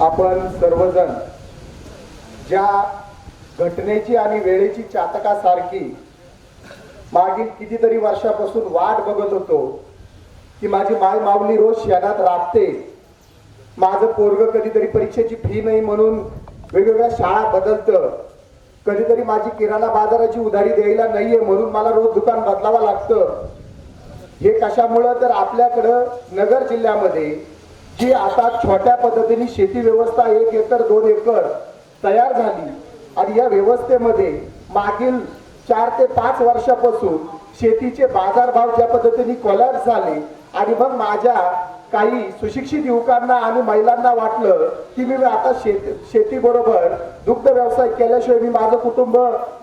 आपण सर्वजण ज्या घटनेची आणि वेळेची चातकासारखी मागील कितीतरी वर्षापासून वाट बघत होतो की माझी माय माऊली रोज शेणात राबते. माझं पोरग कधीतरी परीक्षेची फी नाही म्हणून वेगवेगळ्या शाळा बदलतं. कधीतरी माझी किराणा बाजाराची उधारी द्यायला नाहीये म्हणून मला रोज दुकान बदलावं लागतं. हे कशामुळं? तर आपल्याकडं नगर जिल्ह्यामध्ये जी आता छोट्या पद्धतीने शेती व्यवस्था एक एकर दोन एकर तयार झाली. आणि या व्यवस्थेमध्ये मागील चार ते पाच वर्षापासून शेतीचे बाजारभाव ज्या पद्धतीने कोलॅप्स झाले आणि मग माझ्या काही सुशिक्षित युवकांना आणि महिलांना वाटलं की मी आता शेत शेतीबरोबर दुग्ध व्यवसाय केल्याशिवाय मी माझं कुटुंब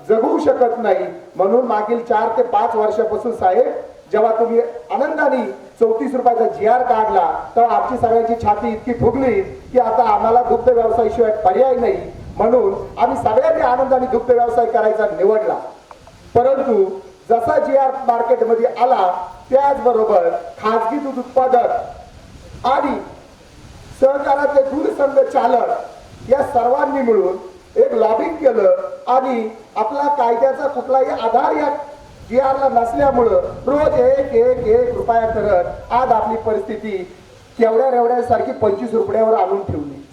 जगवू शकत नाही. म्हणून मागील चार ते पाच वर्षापासून साहेब जेव्हा तुम्ही आनंदाने चौतीस रुपयाचा जी आर काढला तर आमची सगळ्यांची छाती इतकी फुगली की आता आम्हाला दुग्ध व्यवसायाशिवाय पर्याय नाही. म्हणून आम्ही सगळ्यांनी आनंदाने दुग्ध व्यवसाय करायचा निवडला. परंतु जसा जी आर मार्केटमध्ये आला त्याचबरोबर खाजगी दूध उत्पादक आणि सहकाराचे दूध संघ चालक या सर्वांनी मिळून एक लॉबिंग केलं आणि आपला कायद्याचा कुठलाही आधार या जी आरला नसल्यामुळं रोज एक एक एक रुपया करत आज आपली परिस्थिती केवढ्या रेवड्यासारखी पंचवीस रुपयावर आणून ठेवली.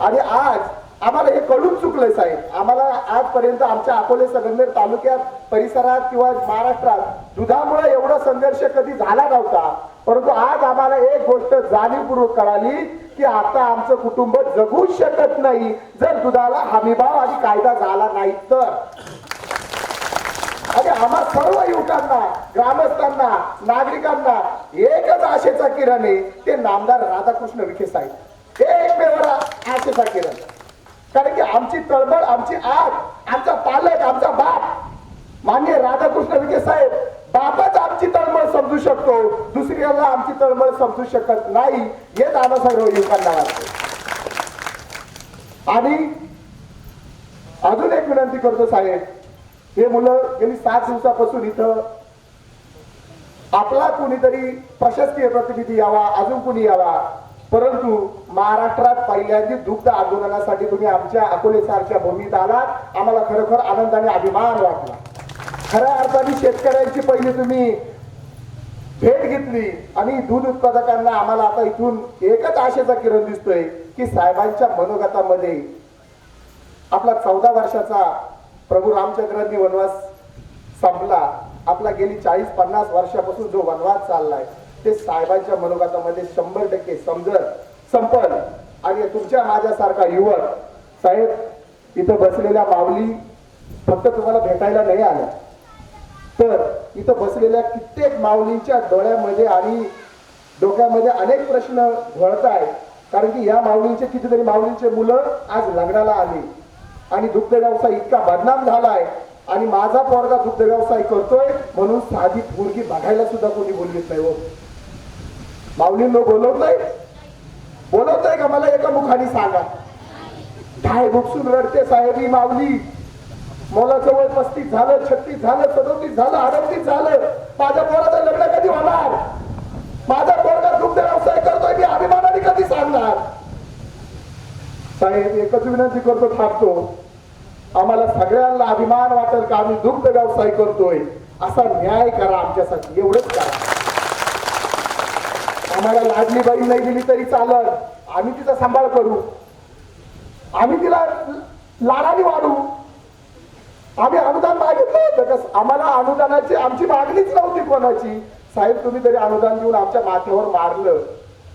आणि आज आम्हाला हे कळून चुकलंय साहेब. आम्हाला आजपर्यंत आमच्या अकोले संगमनेर तालुक्यात परिसरात किंवा महाराष्ट्रात दुधामुळे एवढा संघर्ष कधी झाला नव्हता. परंतु आज आम्हाला एक गोष्ट जाणीवपूर्वक कळाली की आता आमचं कुटुंब जगू शकत नाही. जर दुधाला हमीभाव आणि कायदा झाला नाही तर. आणि आम्हा सर्व युवकांना ग्रामस्थांना नागरिकांना एकच आशेचा किरण आहे ते नामदार राधाकृष्ण विखे साहेब. एकमेव आशेचा किरण. कारण की आमची तळमळ आमची आग आमचा पालक आमचा बाप मान्य राधाकृष्ण विखे साहेब बापच आमची तळमळ समजू शकतो दुसऱ्याला आमची तळमळ समजू शकत नाही हे आम्हा सर्व युवकांना वाटते. आणि अजून एक विनंती करतो साहेब हे मुलं गेली सात दिवसापासून इथं. आपला कुणीतरी प्रशासकीय प्रतिनिधी यावा अजून कुणी यावा. परंतु महाराष्ट्रात पहिल्यांदा दुग्ध आंदोलनासाठी तुम्ही आमच्या अकोले सारख्या भूमीत आलात. आम्हाला खरोखर आनंद आणि अभिमान वाटला. खऱ्या अर्थाने शेतकऱ्यांची पहिली तुम्ही भेट घेतली आणि दूध उत्पादकांना आम्हाला आता इथून एकच आशेचा किरण दिसतोय की साहेबांच्या मनोगतामध्ये आपला चौदा वर्षाचा प्रभू रामचंद्रांनी वनवास संपला. आपला गेली चाळीस पन्नास वर्षापासून जो वनवास चाललाय ते साहेबांच्या मनोगतामध्ये शंभर टक्के समजत संपल. आणि तुमच्या माझ्यासारखा युवक साहेब इथं बसलेल्या माऊली फक्त तुम्हाला भेटायला नाही आल्या. तर इथं बसलेल्या कित्येक माऊलींच्या डोळ्यामध्ये आणि डोक्यामध्ये अनेक प्रश्न घडत आहेत कारण की या माऊलींचे कितीतरी माऊलींचे मुलं आज लग्नाला आली. आणि दुग्ध व्यवसाय इतका बदनाम झालाय. आणि माझा पोरगा दुग्ध व्यवसाय करतोय म्हणून साधी पोरगी बघायला सुद्धा कोणी बोलवीत नाही हो. माऊलींनो बोलवतोय? बोलवतोय का? मला एका मुखाने सांगा. काय भुकसून रडते साहेबी माऊली? मला जवळ पस्तीस झालं छत्तीस झालं सदोतीस झालं अडतीस झालं. माझ्या पोराचं लग्न कधी होणार? साहेब एकच विनंती करतो थांबतो. आम्हाला सगळ्यांना अभिमान वाटेल का आम्ही दुग्ध व्यवसाय करतोय? असा न्याय करा आमच्यासाठी एवढंच करा. आम्हाला लाडली बाई नाही दिली तरी चालत आम्ही तिचा सांभाळ करू. आम्ही तिला लाडाने वाढू. आम्ही अनुदान मागितलं होतं का आम्हाला अनुदानाची आमची मागणीच नव्हती कोणाची. साहेब तुम्ही तरी अनुदान देऊन आमच्या माथ्यावर मारलं.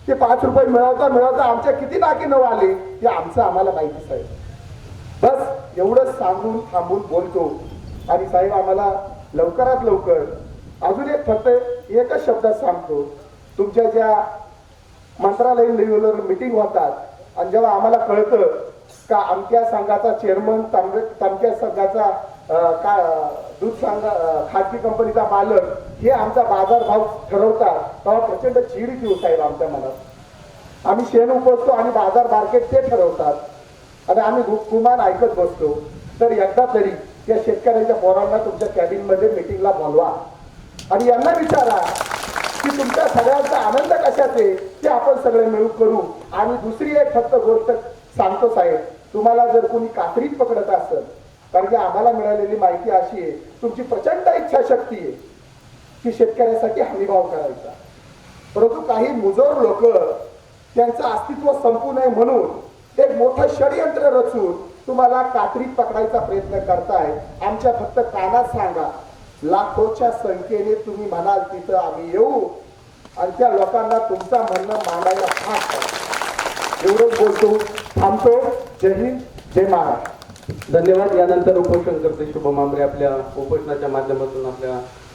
ते पाच रुपये मिळवता मिळवता आमच्या किती नाकी नऊ आले हे आमचं आम्हाला माहिती साहेब. बस एवढंच सांगून थांबून बोलतो. आणि साहेब आम्हाला लवकरात लवकर अजून एक फक्त एकच शब्दात सांगतो. तुमच्या ज्या मंत्रालयीन लेवलवर मिटिंग होतात आणि जेव्हा आम्हाला कळतं का आमच्या संघाचा चेअरमन तमक्या संघाचा का दूध संघ खाजगी कंपनीचा मालक हे आमचा बाजारभाव ठरवतात तेव्हा प्रचंड चीड येऊ हो साहेब आमच्या मनात. आम्ही शेण उपसतो आणि बाजार मार्केट ते ठरवतात. आणि आम्ही गुमान ऐकत बसतो. तर एकदा तरी या शेतकऱ्यांच्या पोरांना तुमच्या कॅबिनमध्ये मिटिंगला बोलवा. आणि यांना विचारा की तुमच्या सगळ्यांचा आनंद कशात आहे ते आपण सगळे मिळून करू. आणि दुसरी एक फक्त गोष्ट सांगतो साहेब तुम्हाला जर कोणी कात्रीत पकडत असेल कारण की आम्हाला मिळालेली माहिती अशी आहे तुमची प्रचंड इच्छाशक्ती आहे की शेतकऱ्यासाठी हमीभाव करायचा. परंतु काही मुजोर लोक त्यांचं अस्तित्व संपू नये म्हणून एक मोठं षडयंत्र रचून तुम्हाला कात्रीत पकडायचा प्रयत्न करताय. आमच्या फक्त कानात सांगा लाखोच्या संख्येने तुम्ही म्हणाल तिथं आम्ही येऊ. आणि त्या लोकांना तुमचा म्हणणं मांडायला भाग एवढंच बोलतो. थांबतो. जय हिंद जय महाराष्ट्र. धन्यवाद. यानंतर उपोषण करते शुभम आंबरे आपल्या उपोषणाच्या माध्यमातून आपल्या